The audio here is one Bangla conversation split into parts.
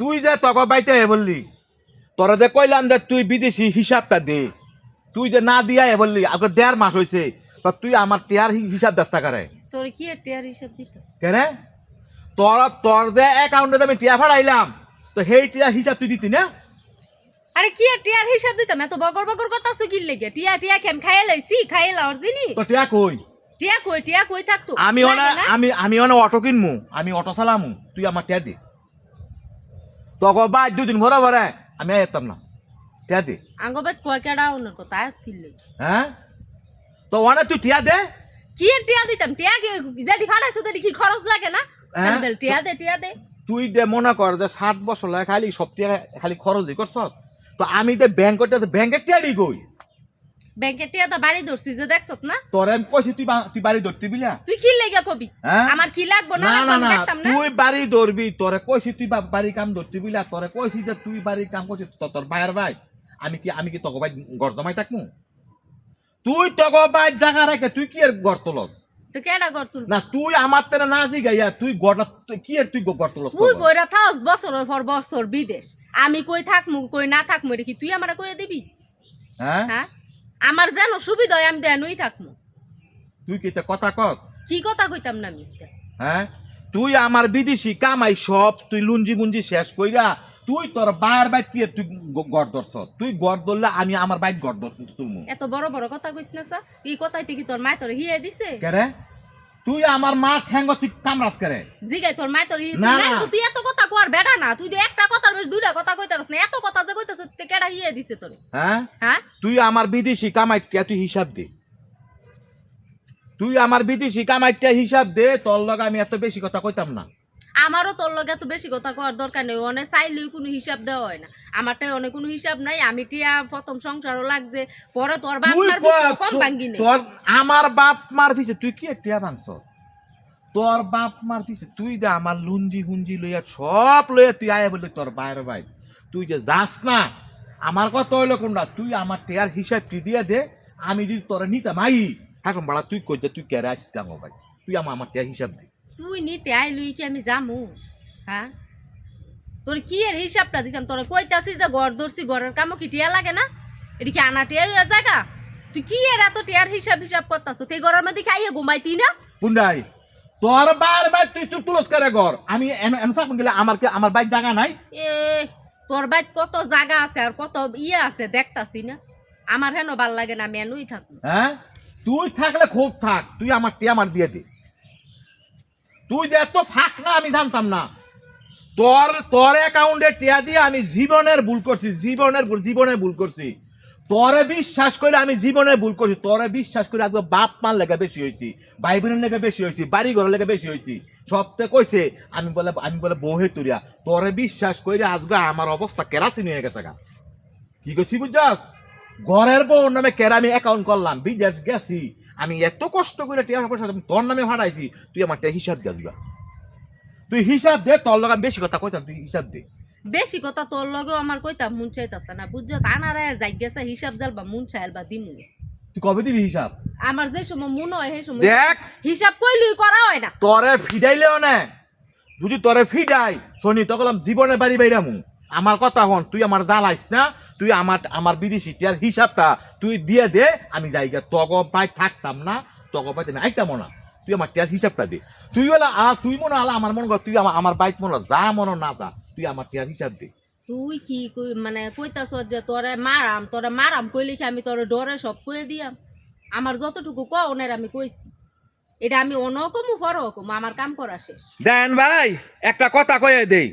তুই যে তক বাইতে বললি তোরা যে কইলাম যে তুই বিদেশি হিসাবটা দে তুই যে না দিয়া এ বললি আগে দেড় মাস হয়েছে তো তুই আমার টিয়ার হি- হিসাব দাস্তা করে। তোর কি টিয়ার হিসাব দিত? কেন? তোর তোর যে অ্যাকাউন্টে আমি টিয়া ফাড়াইলাম তো সেই টিয়ার হিসাব তুই দিতি না? আরে কি টিয়ার হিসাব দিতাম? এত বগর বগর কথা সুকির লেগে? টিয়া টিয়া কেন খাইয়ে লাইছি? খাইয়ে লাওয়ার জিনি তো টিয়া কই? টিয়া কই টিয়া কই থাকতো আমি অনে? আমি আমি অনে অটো কিনমু আমি অটো চালামু তুই আমার টিয়া দে। তক বাদ দুদিন ভরা ভরে আমি যেতাম না। টিয়া দে। কয় কেডা ওনার কথা আসছিল হ্যাঁ? তো ওনে তুই টিয়া দে। কি টিয়া দিতাম? টিয়া কি যেটি ফাটাইছো তেটি কি খরচ লাগে না? হ্যাঁ? টিয়া দে টিয়া দে। তুই দে মনে কর যে সাত বছর লাগে খালি সব টিয়া খালি খরচ দি করছ। তো আমি দে ব্যাংকটা ব্যাংকের টিয়া দি গই টিয়া তো বাড়ি ধরছি যে দেখছত না? তোর আমি কইছি তুই তুই বাড়ি ধরতে বিলা? তুই কি লেগে কবি? হ্যাঁ? আমার কি লাগবো না তুই বাড়ি ধরবি তোরে কইছি তুই বা- বাড়ি কাম ধরতে বিলা তোরে কইছি যে তুই বাড়ি কাম করছিস তোর ভাইয়ের ভাই আমি কি আমি কি তোকে ভাই গর্দমাই থাকমু? তুই তোকে ভাই জায়গা রেখে তুই কি তোলস? না তুই আমার তেরে না জিগাইয়া তুই গড় কি এর তুই গড় তোলস তুই বইরা থাকস বছরের পর বছর বিদেশ। আমি কই থাকমু কই না থাকমু কি তুই আমারে কই দিবি? হ্যাঁ? হ্যাঁ? আমার যেন সুবিধা হয় আমি দেনুই থাকমু। তুই কি কথা কস? কি কথা কইতাম না আমি হ্যাঁ? তুই আমার বিদেশি কামাই সব তুই লুঞ্জি গুঞ্জি শেষ কইরা তুই তোর বাইর বাইক কি তুই গড় ধরছ? তুই গড় ধরলে আমি আমার বাইক গড় ধর তুমি এত বড় বড় কথা কইস না স্যার এই কথাইতে কি তোর মায় তোর হিয়ে দিছে। কেরে তুই আমার মা ঠ্যাঙ্গ তুই কামরাস করে জিগাই তোর মায় তোর হিয়ে না, তুই এত কথা কর বেটা না তুই যে একটা কথার বেশ দুইটা কথা কইতারস না এত কথা যে কইতাছ হিয়ে দিছে তোর। হ্যাঁ? হ্যাঁ? তুই আমার বিদেশি কামাইটা তুই হিসাব দে। তুই আমার বিদেশি কামাইটা হিসাব দে তোর লগে আমি এত বেশি কথা কইতাম না। আমারও তোর লগে এত বেশি কথা কওয়ার দরকার নেই। চাইলেই কোনো হিসাব দেওয়া হয় না। আমারটাই অনেক কোনো হিসাব নাই। আমি টিয়া প্রথম সংসারও লাগছে পরে তোর বাপ মার কম ভাঙ্গি নেই। তোর আমার বাপ মার পিছে তুই কি টিয়া ভাঙছ? তোর বাপ মার পিছে তুই যে আমার লুঞ্জি হুঞ্জি লইয়া সব লইয়া তুই আয় বলি তোর বাইরে ভাই। তুই যে যাস না আমার কথা হইল কোনটা? তুই আমার টিয়ার হিসাব তুই দিয়ে দে? আমি যদি তোর নিতাম আই এখন বাড়া তুই কই যে তুই কেরে আসিস ভাই? তুই আমার আমার টিয়ার হিসাব দে। তুই নিতে আইলুই কি আমি যামু? হ্যাঁ? তোর কি এর হিসাবটা দিতাম? তোর কইতাছিস যে ঘর ধরছি ঘরের কামও কি টিয়া লাগে না? এটি কি আনা টিয়া হইয়া জায়গা তুই কি এর এত টিয়ার হিসাব হিসাব করতাছ? তুই ঘরের মধ্যে খাইয়ে ঘুমাইতি না? পুন্ডাই তোর বার ভাই তুই তুই তুলস করে ঘর? আমি এন- এন থাকুন গেলে আমার কি আমার বাইক জায়গা নাই। এ তোর বাইত কত জায়গা আছে আর কত ইয়ে আছে দেখতাছি না। আমার হেন ভালো লাগে না মেনুই থাকব। হ্যাঁ? তুই থাকলে খুব থাক, তুই আমার টিয়া আমার দিয়ে দে। তুই যে এত ফাঁক না, আমি জানতাম না। তোর তোর অ্যাকাউন্টে টিয়া দিয়ে আমি জীবনের ভুল করছি, জীবনের জীবনের ভুল করছি। তোরে বিশ্বাস করে আমি জীবনে ভুল করছি। তোরে বিশ্বাস করে আজকে বাপ মার লেগে বেশি হয়েছি ভাই বোনের লেগে বেশি হয়েছি বাড়ি ঘরের লেগে বেশি হয়েছি সবতে কইছে, আমি বলে আমি বলে বহে তুরিয়া, তোরে বিশ্বাস করে আজকে আমার অবস্থা কেরাসিন হয়ে গেছে গা। কি করছি বুঝছস? ঘরের বউ নামে কেরা আমি অ্যাকাউন্ট করলাম, বিদেশ গেছি। আমি এত কষ্ট করে টিয়া পয়সা তোর নামে ভাড়াইছি তুই আমার হিসাব দিয়ে তুই হিসাব দে, তোর আমি বেশি কথা কইতাম, তুই হিসাব দে। বেশি কথা তোর লগেও আমার কইতাম মন চাইতাছে না বুঝছ? আনারা যাই গেছে হিসাব জালবা মন চাইলবা দিমু। তুই কবে দিবি হিসাব? আমার যে সময় মনে হয় সেই সময় দেখ! হিসাব কইলুই করা হয় না। তরে ফিডাইলেও না। যদি তরে ফিডাই শনি তখন জীবনে বাড়ি বাইরামু আমার কথা হন তুই আমার জ্বালাইস না তুই আমার আমার বিদেশি টিয়ার হিসাবটা তুই দিয়ে দে আমি যাইগা তগ পাই থাকতাম না তগ পাই আমি আইতাম না। তুই আমার টিয়ার হিসাবটা দে। তুই হলো আর তুই মনে হলো আমার মনে কর তুই আমার আমার বাইক মনে যা মনে না যা। তুই আমার টিয়ার হিসাব দে। তুই কি কই মানে কইতাছ যে তোরে মারাম তোরে মারাম কইলে কি আমি তোরে ডরে সব কই দিয়াম। আমার যতটুকু ক ওনের আমি কইছি। এটা আমি অনকম ফরকম আমার কাম করা শেষ। দেন ভাই একটা কথা কয়ে দেই।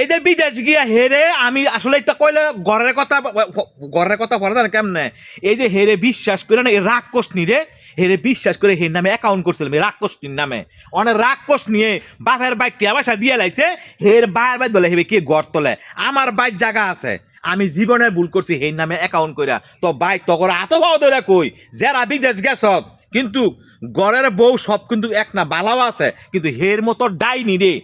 এই যে বিদেশ গিয়া হেরে আমি আসলে এটা কইলে ঘরের কথা ঘরের কথা পড়া জানে কেমনে? এই যে হেরে বিশ্বাস করে না, এই রাক্ষস নিরে হেরে বিশ্বাস করে হের নামে অ্যাকাউন্ট করছিলাম, এই রাক্ষসটির নামে। অনেক রাক্ষস নিয়ে বাপের বাইক টিয়া পয়সা দিয়ে লাইছে, হের বাইর বাইক বলে, হেবে কি গড় তোলে? আমার বাইক জায়গা আছে, আমি জীবনে ভুল করছি, হের নামে অ্যাকাউন্ট কইরা। তো বাইক তো করে এত ভাও ধরে কই, যারা বিদেশ গেছত কিন্তু গড়ের বউ সব কিন্তু এক না, বালাও আছে, কিন্তু হের মতো ডাইনি রে।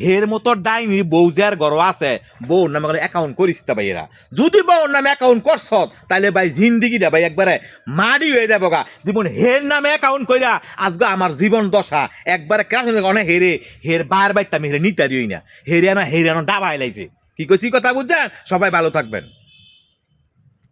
হের মতো ডাইনি বউ যার ঘর আছে, বউর নামে অ্যাকাউন্ট করিস তা ভাইয়েরা। যদি বউর নামে অ্যাকাউন্ট করছ তাহলে ভাই জিন্দিগিটা ভাই একবারে মারি হয়ে যাব গা। জীবন হের নামে অ্যাকাউন্ট কইরা আজকে আমার জীবন দশা। একবারে কেন অনেক হেরে, হের বার বাইতে আমি হেরে নিতে না। হেরে আনা হেরে আনা ডাবাই লাইছে। কি কইছি কথা বুঝছেন? সবাই ভালো থাকবেন।